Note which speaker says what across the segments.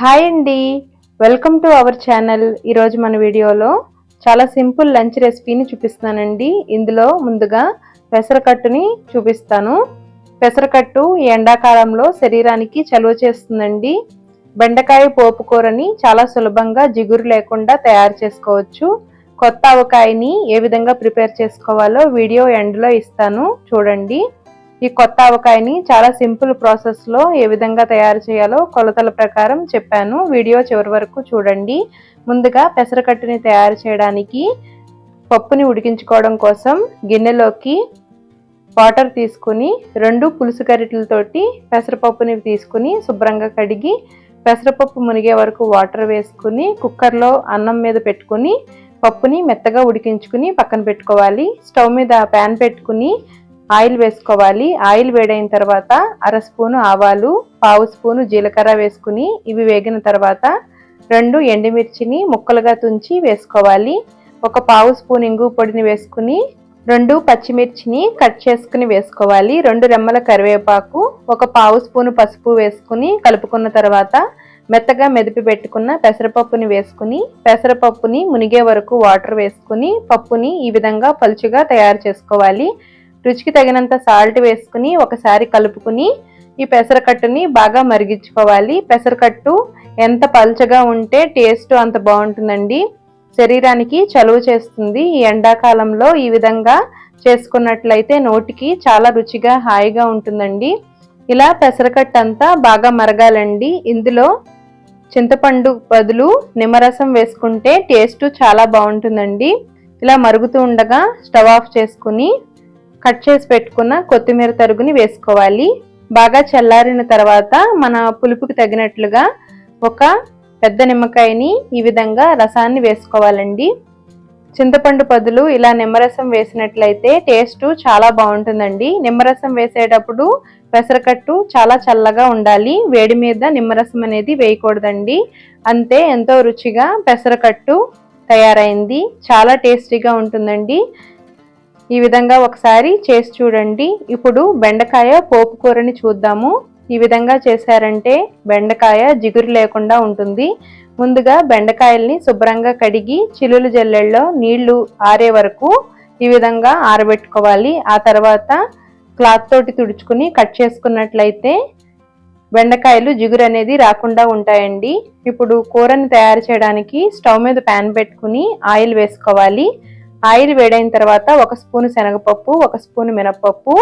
Speaker 1: Hi అండి. Welcome to our channel. ఈరోజు మన వీడియోలో చాలా సింపుల్ లంచ్ రెసిపీని చూపిస్తానండి ఇందులో ముందుగా పెసరకట్టుని చూపిస్తాను. పెసరకట్టు ఈ ఎండాకాలంలో శరీరానికి చలువ చేస్తుందండి. బెండకాయ పోపు కూరని చాలా సులభంగా జిగురు లేకుండా తయారు చేసుకోవచ్చు. కొత్త ఆవకాయని ఏ విధంగా ప్రిపేర్ చేసుకోవాలో వీడియో ఎండ్లో ఇస్తాను. చూడండి. ఈ కొత్త ఆవకాయని చాలా సింపుల్ ప్రాసెస్లో ఏ విధంగా తయారు చేయాలో కొలతల ప్రకారం చెప్పాను. వీడియో చివరి వరకు చూడండి. ముందుగా పెసరకట్టుని తయారు చేయడానికి పప్పుని ఉడికించుకోవడం కోసం గిన్నెలోకి వాటర్ తీసుకుని రెండు పులుసు గరిటెలతోటి పెసరపప్పుని తీసుకుని శుభ్రంగా కడిగి పెసరపప్పు మునిగే వరకు వాటర్ వేసుకుని కుక్కర్లో అన్నం మీద పెట్టుకుని పప్పుని మెత్తగా ఉడికించుకుని పక్కన పెట్టుకోవాలి. స్టవ్ మీద ప్యాన్ పెట్టుకుని ఆయిల్ వేసుకోవాలి. ఆయిల్ వేడైన తర్వాత అర స్పూను ఆవాలు పావు స్పూను జీలకర్ర వేసుకుని ఇవి వేగిన తర్వాత రెండు ఎండుమిర్చిని ముక్కలుగా తుంచి వేసుకోవాలి. ఒక పావు స్పూన్ ఇంగు పొడిని వేసుకుని రెండు పచ్చిమిర్చిని కట్ చేసుకుని వేసుకోవాలి. రెండు రెమ్మల కరివేపాకు ఒక పావు స్పూను పసుపు వేసుకుని కలుపుకున్న తర్వాత మెత్తగా మెదిపి పెట్టుకున్న పెసరపప్పుని వేసుకుని పెసరపప్పుని మునిగే వరకు వాటర్ వేసుకుని పప్పుని ఈ విధంగా పలుచుగా తయారు చేసుకోవాలి. రుచికి తగినంత సాల్ట్ వేసుకుని ఒకసారి కలుపుకుని ఈ పెసరకట్టుని బాగా మరిగించుకోవాలి. పెసరకట్టు ఎంత పల్చగా ఉంటే టేస్ట్ అంత బాగుంటుందండి. శరీరానికి చలువ చేస్తుంది. ఈ ఎండాకాలంలో ఈ విధంగా చేసుకున్నట్లయితే నోటికి చాలా రుచిగా హాయిగా ఉంటుందండి. ఇలా పెసరకట్టు అంతా బాగా మరగాలండి. ఇందులో చింతపండు బదులు నిమ్మరసం వేసుకుంటే టేస్ట్ చాలా బాగుంటుందండి. ఇలా మరుగుతూ ఉండగా స్టవ్ ఆఫ్ చేసుకుని కట్ చేసి పెట్టుకున్న కొత్తిమీర తరుగుని వేసుకోవాలి. బాగా చల్లారిన తర్వాత మన పులుపుకి తగినట్లుగా ఒక పెద్ద నిమ్మకాయని ఈ విధంగా రసాన్ని వేసుకోవాలండి. చింతపండు పదులు ఇలా నిమ్మరసం వేసినట్లయితే టేస్ట్ చాలా బాగుంటుందండి. నిమ్మరసం వేసేటప్పుడు పెసరకట్టు చాలా చల్లగా ఉండాలి. వేడి మీద నిమ్మరసం అనేది వేయకూడదండి. అంతే ఎంతో రుచిగా పెసరకట్టు తయారైంది. చాలా టేస్టీగా ఉంటుందండి. ఈ విధంగా ఒకసారి చేసి చూడండి. ఇప్పుడు బెండకాయ పోపు కూరని చూద్దాము. ఈ విధంగా చేశారంటే బెండకాయ జిగురు లేకుండా ఉంటుంది. ముందుగా బెండకాయల్ని శుభ్రంగా కడిగి చిలులు జల్లెల్లో నీళ్ళు ఆరే వరకు ఈ విధంగా ఆరబెట్టుకోవాలి. ఆ తర్వాత క్లాత్ తోటి తుడుచుకుని కట్ చేసుకున్నట్లయితే బెండకాయలు జిగురు అనేది రాకుండా ఉంటాయండి. ఇప్పుడు కూరని తయారు చేయడానికి స్టవ్ మీద ప్యాన్ పెట్టుకుని ఆయిల్ వేసుకోవాలి. ఆయిల్ వేడైన తర్వాత ఒక స్పూన్ శనగపప్పు ఒక స్పూన్ మినపప్పు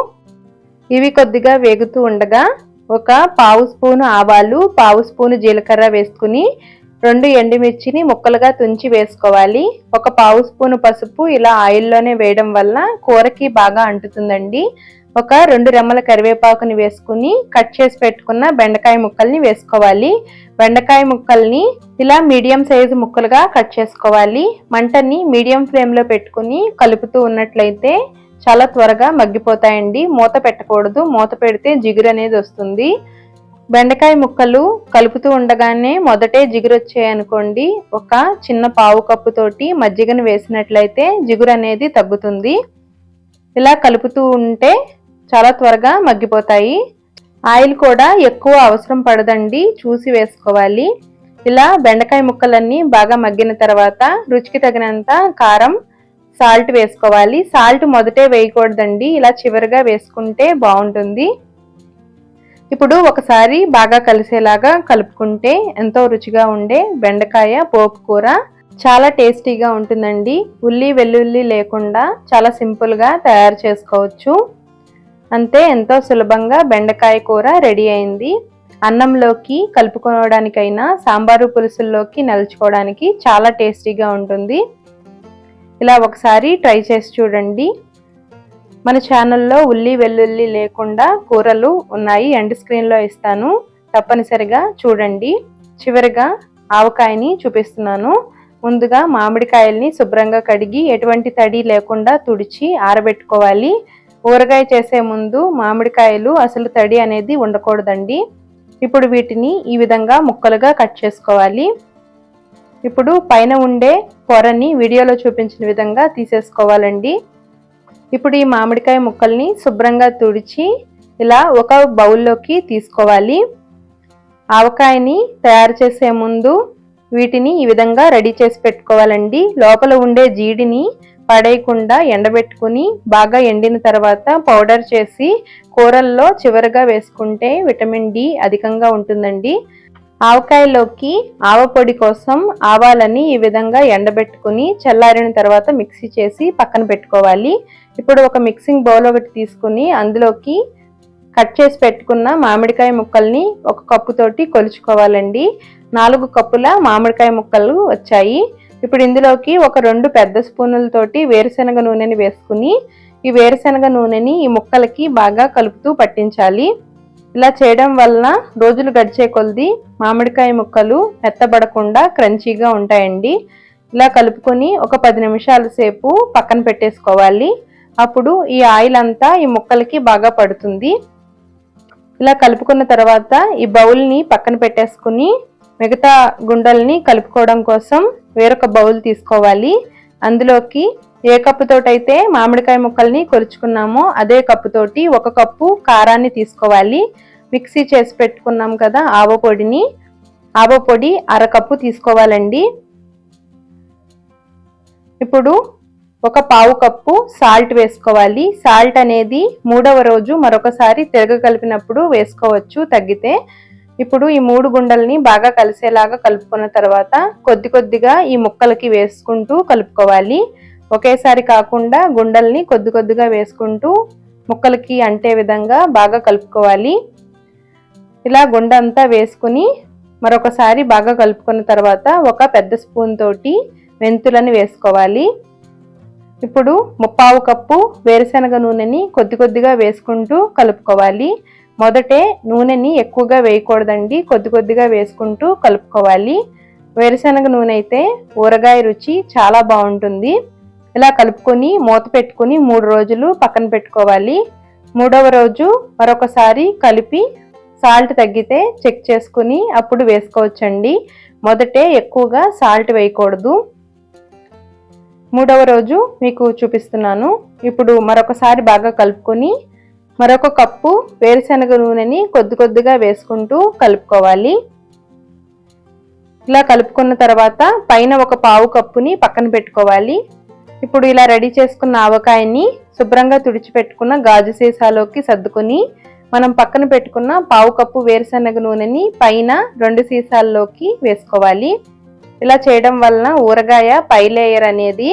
Speaker 1: ఇవి కొద్దిగా వేగుతూ ఉండగా ఒక పావు స్పూను ఆవాలు పావు స్పూను జీలకర్ర వేసుకుని రెండు ఎండుమిర్చిని ముక్కలుగా తుంచి వేసుకోవాలి. ఒక పావు స్పూను పసుపు ఇలా ఆయిల్లోనే వేయడం వల్ల కూరకి బాగా అంటుతుందండి. ఒక రెండు రెమ్మల కరివేపాకుని వేసుకుని కట్ చేసి పెట్టుకున్న బెండకాయ ముక్కల్ని వేసుకోవాలి. బెండకాయ ముక్కల్ని ఇలా మీడియం సైజు ముక్కలుగా కట్ చేసుకోవాలి. మంటని మీడియం ఫ్లేమ్లో పెట్టుకుని కలుపుతూ ఉన్నట్లయితే చాలా త్వరగా మగ్గిపోతాయండి. మూత పెట్టకూడదు. మూత పెడితే జిగురు అనేది వస్తుంది. బెండకాయ ముక్కలు కలుపుతూ ఉండగానే మొదటే జిగురు వచ్చాయనుకోండి ఒక చిన్న పావు కప్పుతోటి మజ్జిగను వేసినట్లయితే జిగురు అనేది తగ్గుతుంది. ఇలా కలుపుతూ ఉంటే చాలా త్వరగా మగ్గిపోతాయి. ఆయిల్ కూడా ఎక్కువ అవసరం పడదండి చూసి వేసుకోవాలి. ఇలా బెండకాయ ముక్కలన్నీ బాగా మగ్గిన తర్వాత రుచికి తగినంత కారం సాల్ట్ వేసుకోవాలి. సాల్ట్ మొదటే వేయకూడదండి ఇలా చివరిగా వేసుకుంటే బాగుంటుంది. ఇప్పుడు ఒకసారి బాగా కలిసేలాగా కలుపుకుంటే ఎంతో రుచిగా ఉండే బెండకాయ పోపు కూర చాలా టేస్టీగా ఉంటుందండి. ఉల్లి వెల్లుల్లి లేకుండా చాలా సింపుల్గా తయారు చేసుకోవచ్చు. అంతే ఎంతో సులభంగా బెండకాయ కూర రెడీ అయింది. అన్నంలోకి కలుపుకోవడానికైనా సాంబారు పులుసుల్లోకి నలుచుకోవడానికి చాలా టేస్టీగా ఉంటుంది. ఇలా ఒకసారి ట్రై చేసి చూడండి. మన ఛానల్లో ఉల్లి వెల్లుల్లి లేకుండా కూరలు ఉన్నాయి ఎండ్ స్క్రీన్లో ఇస్తాను. తప్పనిసరిగా చూడండి. చివరిగా ఆవకాయని చూపిస్తున్నాను. ముందుగా మామిడికాయల్ని శుభ్రంగా కడిగి ఎటువంటి తడి లేకుండా తుడిచి ఆరబెట్టుకోవాలి. ఊరగాయ చేసే ముందు మామిడికాయలు అసలు తడి అనేది ఉండకూడదండి ఇప్పుడు వీటిని ఈ విధంగా ముక్కలుగా కట్ చేసుకోవాలి. ఇప్పుడు పైన ఉండే పొరని వీడియోలో చూపించిన విధంగా తీసేసుకోవాలండి. ఇప్పుడు ఈ మామిడికాయ ముక్కల్ని శుభ్రంగా తుడిచి ఇలా ఒక బౌల్లోకి తీసుకోవాలి. ఆవకాయని తయారు చేసే ముందు వీటిని ఈ విధంగా రెడీ చేసి పెట్టుకోవాలండి. లోపల ఉండే జీడిని పడేయకుండా ఎండబెట్టుకుని బాగా ఎండిన తర్వాత పౌడర్ చేసి కూరల్లో చివరిగా వేసుకుంటే విటమిన్ డి అధికంగా ఉంటుందండి. ఆవకాయలోకి ఆవ పొడి కోసం ఆవాలని ఈ విధంగా ఎండబెట్టుకుని చల్లారిన తర్వాత మిక్సీ చేసి పక్కన పెట్టుకోవాలి. ఇప్పుడు ఒక మిక్సింగ్ బౌల్ ఒకటి తీసుకుని అందులోకి కట్ చేసి పెట్టుకున్న మామిడికాయ ముక్కల్ని ఒక కప్పుతోటి కొలుచుకోవాలండి. నాలుగు కప్పుల మామిడికాయ ముక్కలు వచ్చాయి. ఇప్పుడు ఇందులోకి ఒక రెండు పెద్ద స్పూనులతోటి వేరుశనగ నూనెని వేసుకుని ఈ వేరుశనగ నూనెని ఈ ముక్కలకి బాగా కలుపుతూ పట్టించాలి. ఇలా చేయడం వలన రోజులు గడిచే కొలది మామిడికాయ ముక్కలు మెత్తబడకుండా క్రంచీగా ఉంటాయండి. ఇలా కలుపుకొని ఒక పది నిమిషాల సేపు పక్కన పెట్టేసుకోవాలి. అప్పుడు ఈ ఆయిల్ అంతా ఈ ముక్కలకి బాగా పడుతుంది. ఇలా కలుపుకున్న తర్వాత ఈ బౌల్ని పక్కన పెట్టేసుకుని మిగతా గుండల్ని కలుపుకోవడం కోసం వేరొక బౌల్ తీసుకోవాలి. అందులోకి ఏ కప్పుతోటైతే మామిడికాయ ముక్కల్ని కొలుచుకున్నామో అదే కప్పుతోటి ఒక కప్పు కారాన్ని తీసుకోవాలి. మిక్సీ చేసి పెట్టుకున్నాం కదా ఆవ పొడిని. ఆవ పొడి అరకప్పు తీసుకోవాలండి. ఇప్పుడు ఒక పావు కప్పు సాల్ట్ వేసుకోవాలి. సాల్ట్ అనేది మూడవ రోజు మరొకసారి తిరగ కలిపినప్పుడు వేసుకోవచ్చు. తగ్గితే ఇప్పుడు ఈ మూడు గుండల్ని బాగా కలిసేలాగా కలుపుకున్న తర్వాత కొద్ది కొద్దిగా ఈ ముక్కలకి వేసుకుంటూ కలుపుకోవాలి. ఒకేసారి కాకుండా గుండల్ని కొద్ది కొద్దిగా వేసుకుంటూ ముక్కలకి అంటే విధంగా బాగా కలుపుకోవాలి. ఇలా గుండ అంతా వేసుకుని మరొకసారి బాగా కలుపుకున్న తర్వాత ఒక పెద్ద స్పూన్ తోటి మెంతులని వేసుకోవాలి. ఇప్పుడు ముప్పావు కప్పు వేరుశనగ నూనెని కొద్ది కొద్దిగా వేసుకుంటూ కలుపుకోవాలి. మొదటే నూనెని ఎక్కువగా వేయకూడదండి. కొద్ది కొద్దిగా వేసుకుంటూ కలుపుకోవాలి. వేరుశనగ నూనె అయితే ఊరగాయ రుచి చాలా బాగుంటుంది. ఇలా కలుపుకొని మూత పెట్టుకుని మూడు రోజులు పక్కన పెట్టుకోవాలి. మూడవ రోజు మరొకసారి కలిపి సాల్ట్ తగ్గితే చెక్ చేసుకుని అప్పుడు వేసుకోవచ్చండి. మొదటే ఎక్కువగా సాల్ట్ వేయకూడదు. మూడవ రోజు మీకు చూపిస్తున్నాను. ఇప్పుడు మరొకసారి బాగా కలుపుకొని మరొక కప్పు వేరుశనగ నూనెని కొద్ది కొద్దిగా వేసుకుంటూ కలుపుకోవాలి. ఇలా కలుపుకున్న తర్వాత పైన ఒక పావు కప్పుని పక్కన పెట్టుకోవాలి. ఇప్పుడు ఇలా రెడీ చేసుకున్న ఆవకాయని శుభ్రంగా తుడిచిపెట్టుకున్న గాజు సీసాలోకి సర్దుకొని మనం పక్కన పెట్టుకున్న పావు కప్పు వేరుశనగ నూనెని పైన రెండు సీసాల్లోకి వేసుకోవాలి. ఇలా చేయడం వలన ఊరగాయ పై లేయర్ అనేది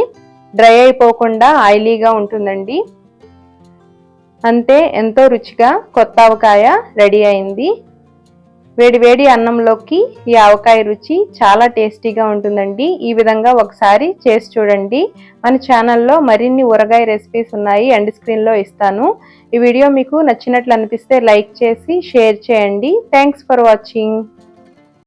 Speaker 1: డ్రై అయిపోకుండా ఆయిలీగా ఉంటుందండి. అంతే ఎంతో రుచిగా కొత్త ఆవకాయ రెడీ అయింది. వేడి వేడి అన్నంలోకి ఈ ఆవకాయ రుచి చాలా టేస్టీగా ఉంటుందండి. ఈ విధంగా ఒకసారి చేసి చూడండి. మన ఛానల్లో మరిన్ని ఊరగాయ రెసిపీస్ ఉన్నాయి. ఎండ్ స్క్రీన్లో ఇస్తాను. ఈ వీడియో మీకు నచ్చినట్లు అనిపిస్తే లైక్ చేసి షేర్ చేయండి. Thanks for watching